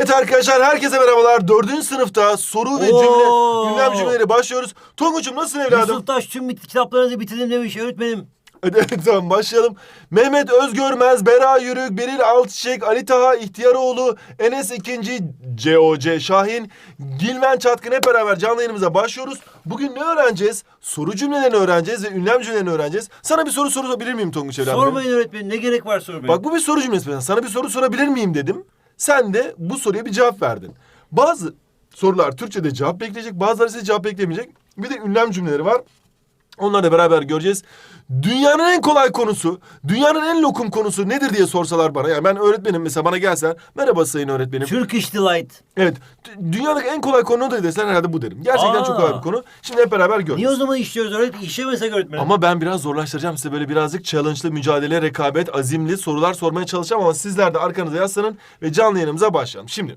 Evet arkadaşlar herkese merhabalar. Dördüncü sınıfta soru ve cümle, Oo. ünlem cümleleri başlıyoruz. Tonguç'um nasılsın evladım? Yusuf Taş tüm kitaplarınızı bitirdim demiş öğretmenim. Evet tamam başlayalım. Mehmet Özgörmez, Bera Yürük, Beril Alçiçek, Ali Taha İhtiyaroğlu, Enes İkinci, COC Şahin, Gilmen Çatkın hep beraber canlı yayınımıza başlıyoruz. Bugün ne öğreneceğiz? Soru cümlelerini öğreneceğiz ve ünlem cümlelerini öğreneceğiz. Sana bir soru sorabilir miyim Tonguç evladım? Sormayın öğretmenim ne gerek var sormayın. Bak bu bir soru cümlesi. mesela. Sana bir soru sorabilir miyim dedim. Sen de bu soruya bir cevap verdin. Bazı sorular Türkçe'de cevap bekleyecek, bazıları ise cevap beklemeyecek. Bir de ünlem cümleleri var. Onları da beraber göreceğiz. Dünyanın en kolay konusu, dünyanın en lokum konusu nedir diye sorsalar bana. Yani ben öğretmenim mesela bana gelsen, merhaba sayın öğretmenim. Turkish Delight. Evet, d- dünyadaki en kolay konu nedir deseler herhalde bu derim. Gerçekten Aa. çok kolay bir konu. Şimdi hep beraber göreceğiz. Niye o zaman işliyoruz öğretmenim? İşlemesek öğretmenim. Ama ben biraz zorlaştıracağım size böyle birazcık challenge'lı, mücadele, rekabet, azimli sorular sormaya çalışacağım ama sizler de arkanıza yaslanın ve canlı yayınımıza başlayalım. Şimdi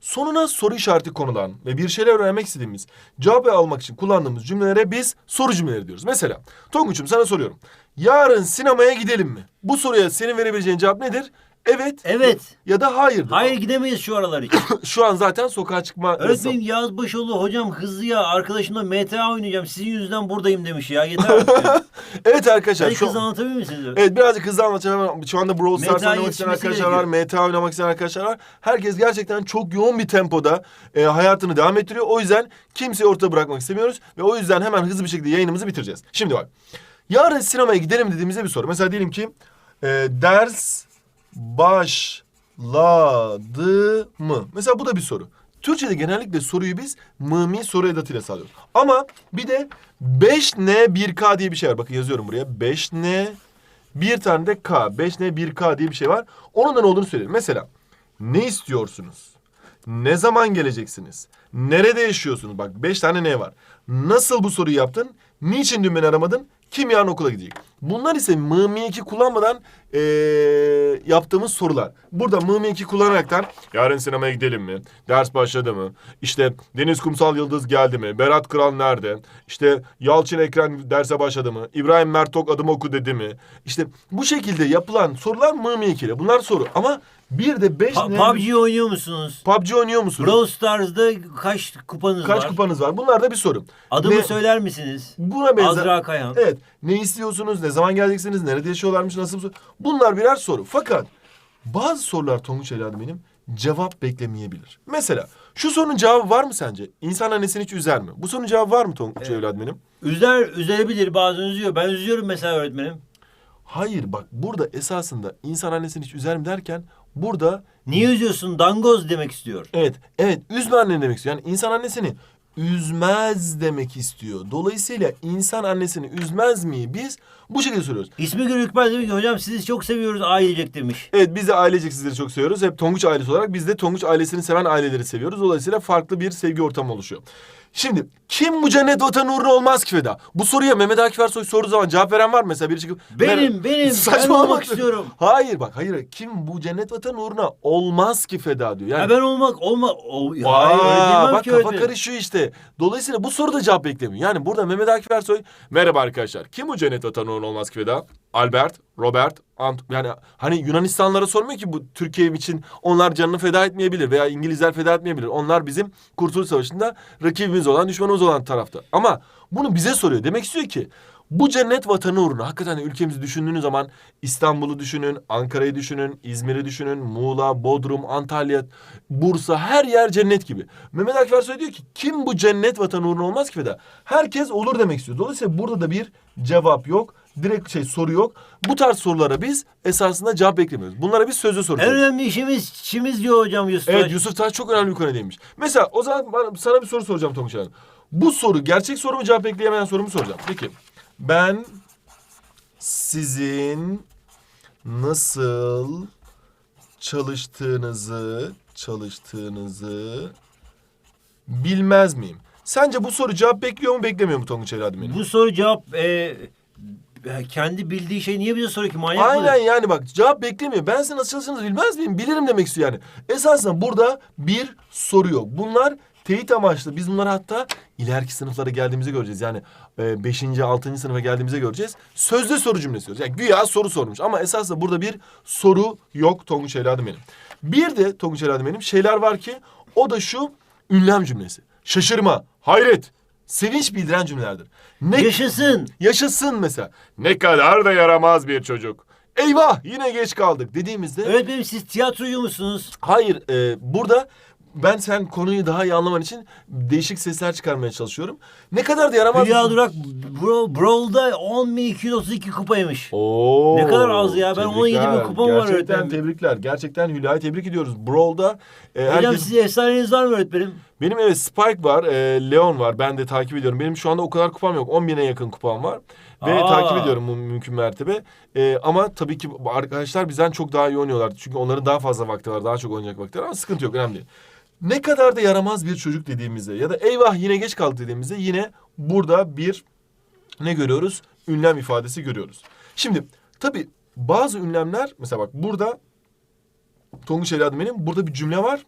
sonuna soru işareti konulan ve bir şeyler öğrenmek istediğimiz cevabı almak için kullandığımız cümlelere biz soru cümleleri diyoruz. Mesela Tonguç'um sana soruyorum. Yarın sinemaya gidelim mi? Bu soruya senin verebileceğin cevap nedir? Evet. Evet. Ya da hayırdır. Hayır gidemeyiz şu aralar için. Şu an zaten sokağa çıkma yasağı. öğretmenim Yağız Başoğlu hocam hızlı ya arkadaşımla MTA oynayacağım sizin yüzünden buradayım demiş ya yeter artık. ya. Evet arkadaşlar. Hadi şu- hızlı anlatabilir misiniz? Evet birazcık hızlı anlatacağım. Şu anda Brawl Stars oynamak isteyen yetişmesi arkadaşlar var. MTA oynamak isteyen arkadaşlar var. Herkes gerçekten çok yoğun bir tempoda e, hayatını devam ettiriyor. O yüzden kimseyi ortada bırakmak istemiyoruz. Ve o yüzden hemen hızlı bir şekilde yayınımızı bitireceğiz. Şimdi bak. Yarın sinemaya gidelim dediğimizde bir soru. Mesela diyelim ki e, ders başladı mı? Mesela bu da bir soru. Türkçe'de genellikle soruyu biz mımi soru edatıyla sağlıyoruz. Ama bir de 5N 1K diye bir şey var. Bakın yazıyorum buraya. 5N bir tane de K. 5N 1K diye bir şey var. Onun da ne olduğunu söyleyeyim. Mesela ne istiyorsunuz? Ne zaman geleceksiniz? Nerede yaşıyorsunuz? Bak beş tane ne var? Nasıl bu soruyu yaptın? Niçin dün beni aramadın? Kim yarın okula gidecek? Bunlar ise mımi 2 kullanmadan eee, yaptığımız sorular. Burada mımi 2 kullanaraktan yarın sinemaya gidelim mi? Ders başladı mı? İşte Deniz Kumsal Yıldız geldi mi? Berat Kral nerede? İşte Yalçın Ekren derse başladı mı? İbrahim Mertok adım oku dedi mi? İşte bu şekilde yapılan sorular mımi 2 ile. Bunlar soru ama bir de 5 Pa- PUBG oynuyor musunuz? PUBG oynuyor musunuz? Brawl Stars'da kaç kupanız Kaç var? kupanız var? Bunlar da bir soru. Adımı Ne- söyler misiniz? Buna benzer. Azra Kayan. Evet. Ne istiyorsunuz? Ne zaman geleceksiniz? Nerede yaşıyorlarmış? Nasıl? bir soru? Bunlar birer soru. Fakat bazı sorular Tonguç evladım benim cevap beklemeyebilir. Mesela şu sorunun cevabı var mı sence? İnsan annesini hiç üzer mi? Bu sorunun cevabı var mı Tonguç evladım benim? Üzer, üzerebilir bazen üzüyor. Ben üzüyorum mesela öğretmenim. Hayır bak burada esasında insan annesini hiç üzer mi derken burada Niye üzüyorsun? Dangoz demek istiyor. evet evet üzme anneni demek istiyor. Yani insan annesini üzmez demek istiyor. Dolayısıyla insan annesini üzmez mi biz bu şekilde soruyoruz. İsmi Gürükmez demiş ki hocam sizi çok seviyoruz ailecek demiş. Evet biz de ailecek sizleri çok seviyoruz. Hep Tonguç ailesi olarak biz de Tonguç ailesini seven aileleri seviyoruz. Dolayısıyla farklı bir sevgi ortamı oluşuyor. Şimdi kim bu cennet vatan uğruna olmaz ki feda? Bu soruya Mehmet Akif Ersoy sorduğu zaman cevap veren var mı? Mesela biri çıkıp... Benim, "Mer- benim, ben olmak istiyorum. Hayır bak hayır. Kim bu cennet vatan uğruna olmaz ki feda diyor. Yani Ya ben olmak, olma... O, hayır öyle Aa, diyemem bak kafa öğretmenim. karışıyor işte. Dolayısıyla bu soruda cevap beklemiyor. Yani burada Mehmet Akif Ersoy merhaba arkadaşlar. Kim bu cennet vatanı uğruna olmaz ki feda? Albert, Robert, Ant yani hani Yunanistanlara sormuyor ki bu Türkiye için onlar canını feda etmeyebilir veya İngilizler feda etmeyebilir. Onlar bizim Kurtuluş Savaşı'nda rakibimiz olan, düşmanımız olan tarafta. Ama bunu bize soruyor. Demek istiyor ki bu cennet vatanı uğruna hakikaten ülkemizi düşündüğünüz zaman İstanbul'u düşünün, Ankara'yı düşünün, İzmir'i düşünün, Muğla, Bodrum, Antalya, Bursa her yer cennet gibi. Mehmet Akif Ersoy diyor ki kim bu cennet vatanı uğruna olmaz ki feda? Herkes olur demek istiyor. Dolayısıyla burada da bir cevap yok. Direkt şey soru yok. Bu tarz sorulara biz esasında cevap beklemiyoruz. Bunlara biz sözlü soru En soruyoruz. önemli işimiz çimiz diyor hocam Yusuf. Evet. Yusuf Taş çok önemli bir konu değinmiş. Mesela o zaman bana, sana bir soru soracağım Tonguç Hanım. Bu soru gerçek soru mu cevap bekleyemeyen soru mu soracağım? Peki ben sizin nasıl çalıştığınızı çalıştığınızı bilmez miyim? Sence bu soru cevap bekliyor mu beklemiyor mu Tonguç evladım benim? Bu soru cevap e, kendi bildiği şey niye bize soruyor ki manyak Aynen mıdır? yani bak cevap beklemiyor. Ben sizin nasıl çalıştığınızı bilmez miyim? Bilirim demek istiyor yani. Esasında burada bir soru yok. Bunlar teyit amaçlı. Biz bunları hatta ileriki sınıflara geldiğimizde göreceğiz. Yani 5. 6. sınıfa geldiğimizde göreceğiz. Sözde soru cümlesi diyoruz. Yani güya soru sormuş ama esasında burada bir soru yok Tonguç evladım benim. Bir de Tonguç herhalde benim şeyler var ki o da şu ünlem cümlesi. Şaşırma, hayret, sevinç bildiren cümlelerdir. Ne Yaşasın. yaşasın mesela. Ne kadar da yaramaz bir çocuk. Eyvah yine geç kaldık dediğimizde Öğretmenim siz tiyatrocu musunuz? Hayır, e, burada ben sen konuyu daha iyi anlaman için değişik sesler çıkarmaya çalışıyorum. Ne kadar da yaramaz. Hülya Durak Bro, Brawl'da 10.232 kupaymış. Oo, Ne kadar az ya, ben tebrikler. 17 bin kupam var Gerçekten öğretmenim. tebrikler. Gerçekten Hülya'yı tebrik ediyoruz. Brawl'da e, Hocam herkes- sizin efsaneniz var mı öğretmenim? Benim evet Spike var, e, Leon var. Ben de takip ediyorum. Benim şu anda o kadar kupam yok. 10 bine yakın kupam var. Ve Aa. takip ediyorum bu mümkün mertebe. E, ama tabii ki arkadaşlar bizden çok daha iyi oynuyorlar. Çünkü onların daha fazla vakti var. Daha çok oynayacak vakti var ama sıkıntı yok. Önemli değil. Ne kadar da yaramaz bir çocuk dediğimizde ya da eyvah yine geç kaldık dediğimizde yine burada bir ne görüyoruz? Ünlem ifadesi görüyoruz. Şimdi tabii bazı ünlemler mesela bak burada Tonguç benim burada bir cümle var.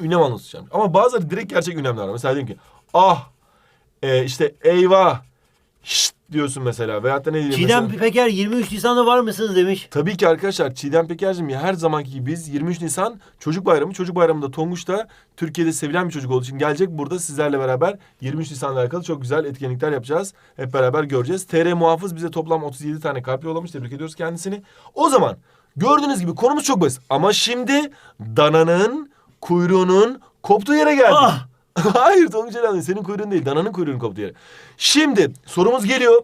Ünlem anlatacağım. Ama bazıları direkt gerçek ünlemler var. Mesela diyelim ki ah e, işte eyvah şşt diyorsun mesela. Veyahut da ne diyeyim Çiğdem mesela. Peker 23 Nisan'da var mısınız demiş. Tabii ki arkadaşlar Çiğdem Peker'cim ya her zamanki gibi biz 23 Nisan Çocuk Bayramı. Çocuk Bayramı'nda Tonguç da Türkiye'de sevilen bir çocuk olduğu için gelecek. Burada sizlerle beraber 23 Nisan'la alakalı çok güzel etkinlikler yapacağız. Hep beraber göreceğiz. TR Muhafız bize toplam 37 tane kalp yollamış. Tebrik ediyoruz kendisini. O zaman gördüğünüz gibi konumuz çok basit. Ama şimdi dananın kuyruğunun koptuğu yere geldik. Ah! Hayır Tonguç Elen senin kuyruğun değil. Dananın kuyruğunun koptuğu yere. Şimdi sorumuz geliyor.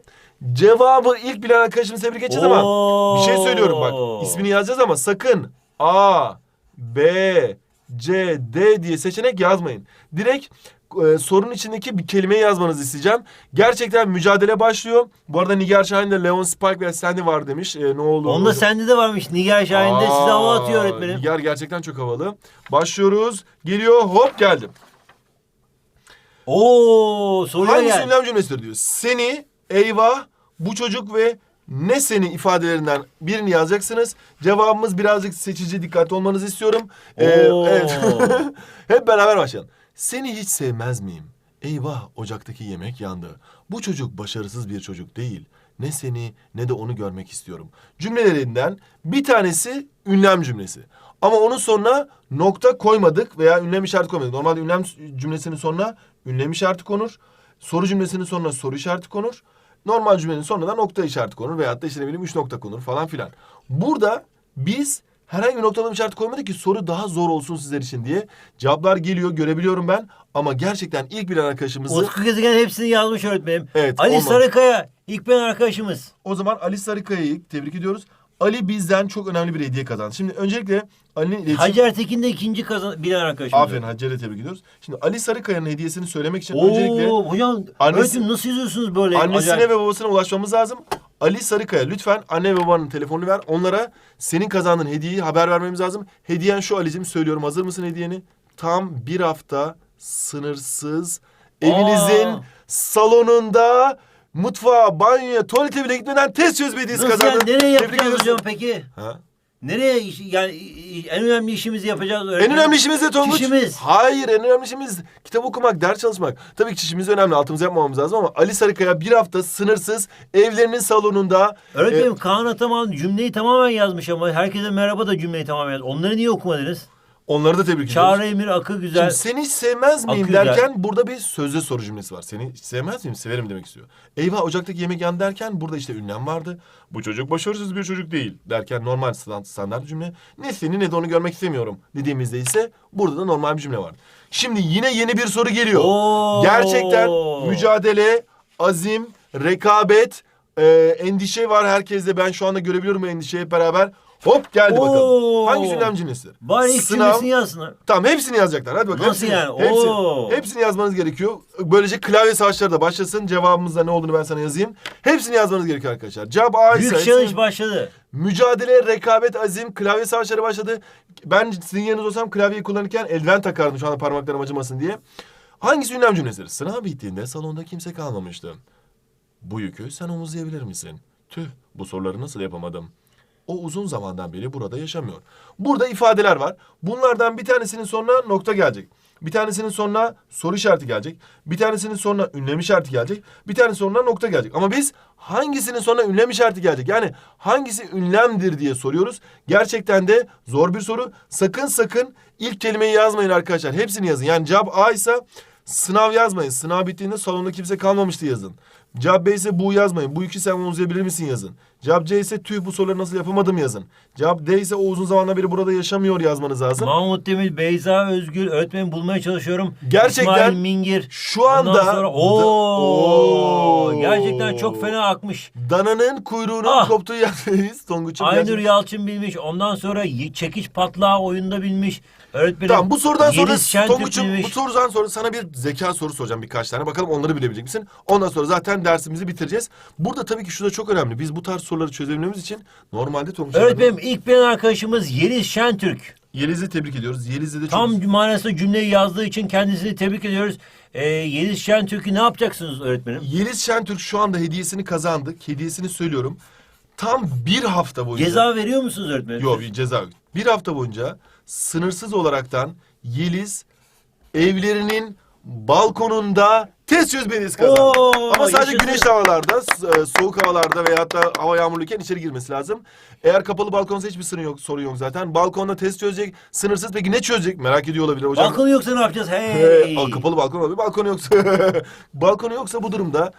Cevabı ilk bilen arkadaşımızı tebrik edeceğiz ama bir şey söylüyorum bak. ismini yazacağız ama sakın A, B, C, D diye seçenek yazmayın. Direkt e, sorunun içindeki bir kelimeyi yazmanızı isteyeceğim. Gerçekten mücadele başlıyor. Bu arada Nigar Şahin de Leon Spike ve Sandy var demiş. E, ne oldu? Onda sende de varmış Nigar Şahin'de size hava atıyor Aa, öğretmenim. Nigar gerçekten çok havalı. Başlıyoruz. Geliyor hop geldim. Oo soruya Hangisi gel. ünlem cümlesidir diyor. Seni, eyvah, bu çocuk ve ne seni ifadelerinden birini yazacaksınız. Cevabımız birazcık seçici dikkatli olmanızı istiyorum. Ee, Oo. evet. Hep beraber başlayalım. Seni hiç sevmez miyim? Eyvah ocaktaki yemek yandı. Bu çocuk başarısız bir çocuk değil. Ne seni ne de onu görmek istiyorum. Cümlelerinden bir tanesi ünlem cümlesi. Ama onun sonuna nokta koymadık veya ünlem işareti koymadık. Normalde ünlem cümlesinin sonuna ünlem işareti konur. Soru cümlesinin sonuna soru işareti konur. Normal cümlenin sonuna nokta işareti konur veyahut da işte ne bileyim üç nokta konur falan filan. Burada biz herhangi bir noktalama işareti koymadık ki soru daha zor olsun sizler için diye. Cevaplar geliyor görebiliyorum ben ama gerçekten ilk bilen arkadaşımızı... Utku Gezegen hepsini yazmış öğretmenim. Evet, Ali olmadı. Sarıkaya ilk ben arkadaşımız. O zaman Ali Sarıkaya'yı tebrik ediyoruz. Ali bizden çok önemli bir hediye kazandı. Şimdi öncelikle Ali'nin iletişim... Hacer Tekin de ikinci kazan bilen arkadaşımız. Aferin Hacer'e tebrik ediyoruz. Şimdi Ali Sarıkaya'nın hediyesini söylemek için öncelikle... Oo hocam Annesi- öğretim nasıl yazıyorsunuz böyle? Annesine acayip? ve babasına ulaşmamız lazım. Ali Sarıkaya lütfen anne ve babanın telefonunu ver. Onlara senin kazandığın hediyeyi haber vermemiz lazım. Hediyen şu Ali'cim söylüyorum. Hazır mısın hediyeni? Tam bir hafta sınırsız evinizin Aa. salonunda mutfağa, banyoya, tuvalete bile gitmeden test çözme hediyesi Nasıl yani nereye Tebrik yapacağız hocam peki? Ha? Nereye iş- yani i- en önemli işimizi yapacağız En öğretmenim. önemli işimiz de Tonguç. Çişimiz. Hayır en önemli işimiz kitap okumak, ders çalışmak. Tabii ki çişimiz önemli altımızı yapmamamız lazım ama Ali Sarıkaya bir hafta sınırsız evlerinin salonunda Öğretmenim Kaan Ataman cümleyi tamamen yazmış ama herkese merhaba da cümleyi tamamen yazmış. Onları niye okumadınız? Onları da tebrik ediyoruz. Çağrı Emir Akı güzel. Şimdi seni hiç sevmez miyim Akı güzel. derken burada bir sözde soru cümlesi var. Seni hiç sevmez miyim? Severim demek istiyor. Eyvah ocaktaki yemek yandı derken burada işte ünlem vardı. Bu çocuk başarısız bir çocuk değil derken normal stand- standart cümle. Ne seni ne de onu görmek istemiyorum dediğimizde ise burada da normal bir cümle var. Şimdi yine yeni bir soru geliyor. Oo. Gerçekten mücadele, azim, rekabet, e, endişe var herkeste. Ben şu anda görebiliyorum endişeyi hep beraber. Hop geldi Oo. bakalım. Hangi ünlem cümlesidir? Bari ilk Sınav- cümlesini yazsınlar. Tamam hepsini yazacaklar. Hadi bakalım. Nasıl hepsini, yani? Hepsini, Oo. hepsini yazmanız gerekiyor. Böylece klavye savaşları da başlasın. Cevabımızda ne olduğunu ben sana yazayım. Hepsini yazmanız gerekiyor arkadaşlar. Cevap A ise... Büyük challenge başladı. Mücadele, rekabet, azim, klavye savaşları başladı. Ben sizin yerinizde olsam klavyeyi kullanırken eldiven takardım şu anda parmaklarım acımasın diye. Hangisi ünlem cümlesidir? Sınav bittiğinde salonda kimse kalmamıştı. Bu yükü sen omuzlayabilir misin? Tüh bu soruları nasıl yapamadım? O uzun zamandan beri burada yaşamıyor. Burada ifadeler var. Bunlardan bir tanesinin sonuna nokta gelecek. Bir tanesinin sonuna soru işareti gelecek. Bir tanesinin sonuna ünlem işareti gelecek. Bir tanesinin sonuna nokta gelecek. Ama biz hangisinin sonuna ünlem işareti gelecek? Yani hangisi ünlemdir diye soruyoruz. Gerçekten de zor bir soru. Sakın sakın ilk kelimeyi yazmayın arkadaşlar. Hepsini yazın. Yani cevap A ise sınav yazmayın. Sınav bittiğinde salonda kimse kalmamıştı yazın. Cevap B ise bu yazmayın. Bu iki sen onu uzayabilir misin yazın. Cevap C ise tüh bu soruları nasıl yapamadım yazın. Cevap D ise o uzun zamandan beri burada yaşamıyor yazmanız lazım. Mahmut Demir, Beyza Özgül, öğretmeni bulmaya çalışıyorum. Gerçekten İsmail Mingir. şu anda- Ondan sonra, Da- Oo, Oo. gerçekten çok fena akmış. Dananın kuyruğunun Ah! koptuğu yerdeyiz. Tonguç'um Aynur gerçekten- Yalçın bilmiş. Ondan sonra y- çekiç patlağı oyunda bilmiş. Öğretmenim. Tamam bu sorudan sonra Şentürk Tonguç'um bilmiş. bu sorudan sonra sana bir zeka soru soracağım birkaç tane. Bakalım onları bilebilecek misin? Ondan sonra zaten dersimizi bitireceğiz. Burada tabii ki şu da çok önemli. Biz bu tarz soruları çözebilmemiz için normalde Tonguç Öğretmenim ilk bilen arkadaşımız Yeliz Şentürk. Yeliz'i tebrik ediyoruz. Yeliz'i de çok... Tam manasında cümleyi yazdığı için kendisini tebrik ediyoruz. Ee, Yeliz Şentürk'ü ne yapacaksınız öğretmenim? Yeliz Şentürk şu anda hediyesini kazandık. Hediyesini söylüyorum. Tam bir hafta boyunca... Ceza veriyor musunuz öğretmenim? Yok bir ceza yok. Bir hafta boyunca sınırsız olaraktan Yeliz evlerinin balkonunda test çözme hediyesi kazandı. Oo, Ama sadece yaşasın. güneşli havalarda, e, soğuk havalarda veyahut da hava yağmurluyken içeri girmesi lazım. Eğer kapalı balkonsa hiçbir sorun yok, sorun yok zaten. Balkonda test çözecek, sınırsız. Peki ne çözecek? Merak ediyor olabilir hocam. Balkon yoksa ne yapacağız? Hey. Ee, kapalı balkon olabilir. Balkonu yoksa balkonu yoksa bu durumda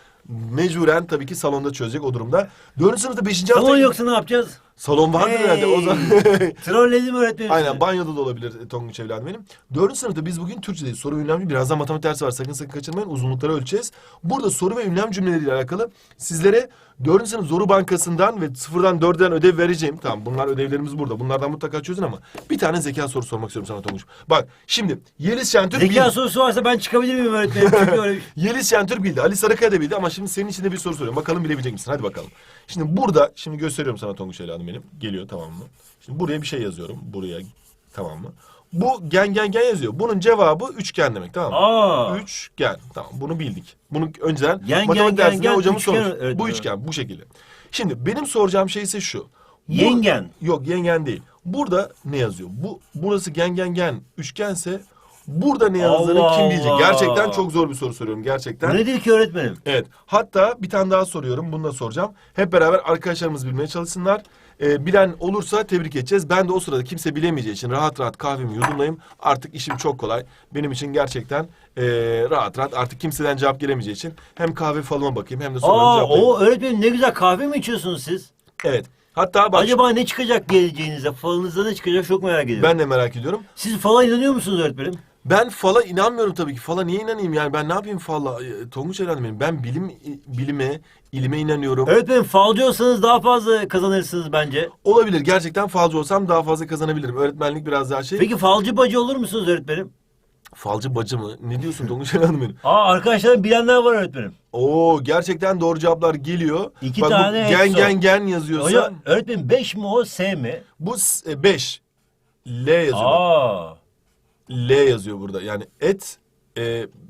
mecburen tabii ki salonda çözecek o durumda. Dördüncü sınıfta beşinci hafta... Salon yoksa ne yapacağız? Salon vardır Hey. herhalde o zaman. Trolledim öğretmenim. Aynen banyoda da olabilir e, Tonguç evladım benim. Dördüncü sınıfta biz bugün Türkçedeyiz. Soru ünlem birazdan matematik dersi var. Sakın sakın kaçırmayın. Uzunlukları ölçeceğiz. Burada soru ve ünlem cümleleriyle alakalı sizlere dördüncü sınıf Zoru Bankası'ndan ve sıfırdan dörden ödev vereceğim. Tamam bunlar ödevlerimiz burada. Bunlardan mutlaka çözün ama bir tane zeka soru sormak istiyorum sana Tonguç. Bak şimdi Yeliz Şentürk Zeka bildi. sorusu varsa ben çıkabilir miyim öğretmenim? Çünkü öyle bir... Yeliz Şentürk bildi. Ali Sarıkaya da bildi ama şimdi senin için de bir soru soruyorum. Bakalım bilebilecek misin? Hadi bakalım. Şimdi burada, şimdi gösteriyorum sana Tonguç evladım benim. Geliyor tamam mı? Şimdi buraya bir şey yazıyorum. Buraya tamam mı? Bu gen gen gen yazıyor. Bunun cevabı üçgen demek tamam mı? Aa. Üçgen. Tamam bunu bildik. Bunu önceden Gen, matematik gen, dersinde gen, hocamız üçgen, sormuş. evet, bu üçgen bu şekilde. Şimdi benim soracağım şey ise şu. Bu- Yengen. Yok yengen değil. Burada ne yazıyor? Bu burası gen gen gen üçgense burada ne yazdığını Allah kim bilecek? Allah. Gerçekten çok zor bir soru soruyorum gerçekten. Bu nedir ki öğretmenim? Evet. Hatta bir tane daha soruyorum. Bunu da soracağım. Hep beraber arkadaşlarımız bilmeye çalışsınlar. Ee, bilen olursa tebrik edeceğiz. Ben de o sırada kimse bilemeyeceği için rahat rahat kahvemi yudumlayayım. Artık işim çok kolay. Benim için gerçekten ee, rahat rahat artık kimseden cevap gelemeyeceği için hem kahve falıma bakayım hem de sorularımı Aa, cevaplayayım. o öğretmenim ne güzel kahve mi içiyorsunuz siz? Evet. Hatta bak Acaba ne çıkacak geleceğinizde? Falınızda ne çıkacak çok merak ediyorum. ben de merak ediyorum. Siz fala inanıyor musunuz öğretmenim? Ben fala inanmıyorum tabii ki. Fala niye inanayım yani? Ben ne yapayım fala? Ee, Tonguç herhalde benim. Ben bilim, bilime, ilime inanıyorum. Öğretmenim falcı olsanız daha fazla kazanırsınız bence. Olabilir. Gerçekten falcı olsam daha fazla kazanabilirim. Öğretmenlik biraz daha şey. Peki falcı bacı olur musunuz öğretmenim? Falcı bacı mı? Ne diyorsun Tonguç Hanım benim? Aa arkadaşlarım bilenler var öğretmenim. Oo gerçekten doğru cevaplar geliyor. İki Bak, tane bu gen gen gen yazıyorsa Hocam öğretmenim 5 mi o S mi? bu 5. L yazıyor. bak. Aa. L yazıyor burada. Yani et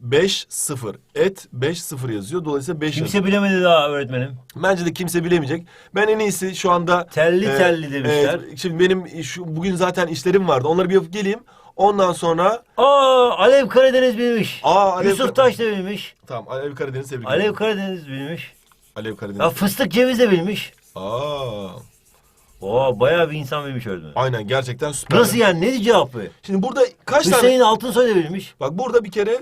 5 0. Et 5 0 yazıyor. Dolayısıyla 5 Kimse bilemedi daha öğretmenim. Bence de kimse bilemeyecek. Ben en iyisi şu anda... Telli telli demişler. e, şimdi benim şu bugün zaten işlerim vardı. Onları bir yapıp geleyim. Ondan sonra... Aa Alev Karadeniz bilmiş. Aa, Alev Yusuf Kar- Taş da bilmiş. Tamam Alev Karadeniz tebrik Alev ederim. Karadeniz bilmiş. Alev Karadeniz. Ya fıstık ceviz de bilmiş. Aa, Oo bayağı bir insan bilmiş öğretmenim. aynen gerçekten süper. Nasıl yani? Ne cevabı? Şimdi burada kaç tane... Hüseyin Altınsoy da bilmiş. Bak burada bir kere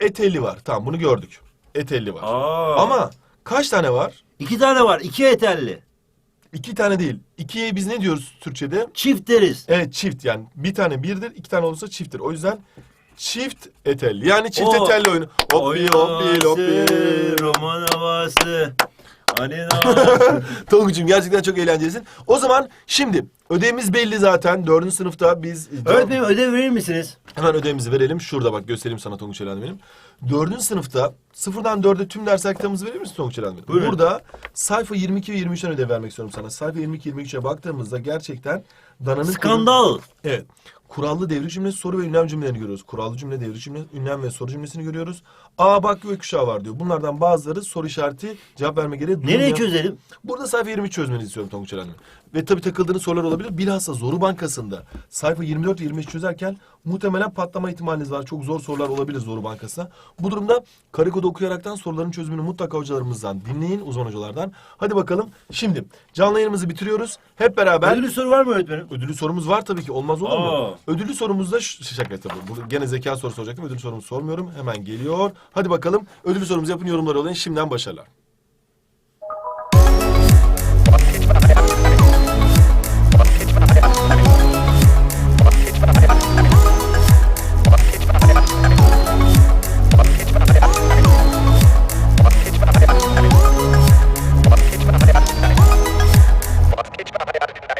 etelli var. Tamam bunu gördük. Etelli var. Aa. Ama kaç tane var? iki tane var. iki etelli. İki tane değil. İkiye biz ne diyoruz Türkçe'de? Çift deriz. Evet çift yani. Bir tane birdir, iki tane olursa çifttir. O yüzden çift etelli. Yani çift O- etelli oyunu. Hoppi hoppi hoppi. roman havası. Hani ne Tolgucuğum gerçekten çok eğlencelisin. O zaman şimdi ödevimiz belli zaten. Dördüncü sınıfta biz... Öğretmenim ödev verir misiniz? Hemen ödevimizi verelim. Şurada bak göstereyim sana Tonguç Elen benim. Dördüncü sınıfta sıfırdan dörde tüm ders kitabımızı verir misin Tonguç Elen benim? Buyurun. Burada sayfa 22 ve 23'ten ödev vermek istiyorum sana. Sayfa 22-23'e baktığımızda gerçekten dananın... Skandal. Evet. Kurallı devrik cümlesi, soru ve ünlem cümlelerini görüyoruz. Kurallı cümle, devrik cümle, ünlem ve soru cümlesini görüyoruz. A bak ve kuşağı var diyor. Bunlardan bazıları soru işareti cevap verme gereği Nereye duymayan- çözelim? Burada sayfa 23 çözmenizi istiyorum Tonguç Eren'le. Ve tabii takıldığınız sorular olabilir. Bilhassa Zoru Bankası'nda sayfa 24 25 çözerken muhtemelen patlama ihtimaliniz var. Çok zor sorular olabilir Zoru Bankası'na. Bu durumda karı kodu okuyaraktan soruların çözümünü mutlaka hocalarımızdan dinleyin, uzman hocalardan. Hadi bakalım. Şimdi canlı yayınımızı bitiriyoruz. Hep beraber Ödülü soru var mı öğretmenim? Ödüllü sorumuz var tabii ki. Olmaz olur mu? Aa. Ödüllü sorumuzda şaka tabii. Burada gene zeka sorusu soracaktım. Ödüllü sorumu sormuyorum. Hemen geliyor. Hadi bakalım. Ödüllü sorumuzu yapın yorumlar olun. Şimdiden başarılar.